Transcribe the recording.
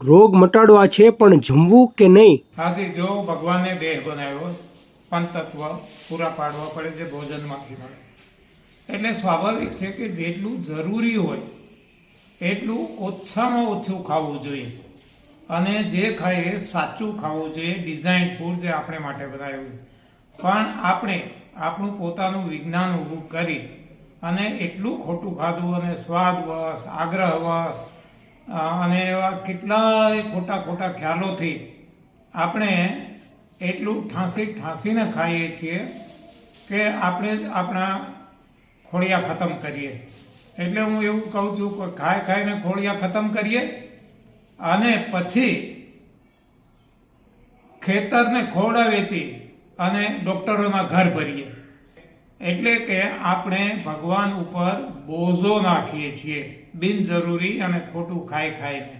રોગ મટાડવા છે પણ જમવું કે નહીં? આથી જો ભગવાને દેહ બનાવ્યો પંચતત્વ પૂરા પાડવા પડે છે ભોજનમાંથી મળે એટલે સ્વાભાવિક છે કે જેટલું જરૂરી હોય, એટલું ઓછામાં ઓછું ખાવું જોઈએ. અને જે ખાઈએ સાચું ખાવું જોઈએ ડિઝાઇન ફૂડ જે આપણે માટે બનાવ્યું પણ આપણે આપણું પોતાનું વિજ્ઞાન ઊભું કરી અને એટલું ખોટું ખાધું અને સ્વાદવશ આગ્રહવશ અને એવા કેટલાય ખોટા ખોટા ખ્યાલોથી આપણે એટલું ઠાંસી ઠાંસીને ખાઈએ છીએ કે આપણે આપણા ખોળિયા ખતમ કરીએ. એટલે હું એવું કહું છું કે ખાઈ ખાઈને ખોળિયા ખતમ કરીએ અને પછી ખેતરને ખોડા વેચી અને ડૉક્ટરોના ઘર ભરીએ. એટલે કે આપણે ભગવાન ઉપર બોજો નાખીએ છીએ. બિનજરૂરી અને ખોટું ખાઈ ખાઈને.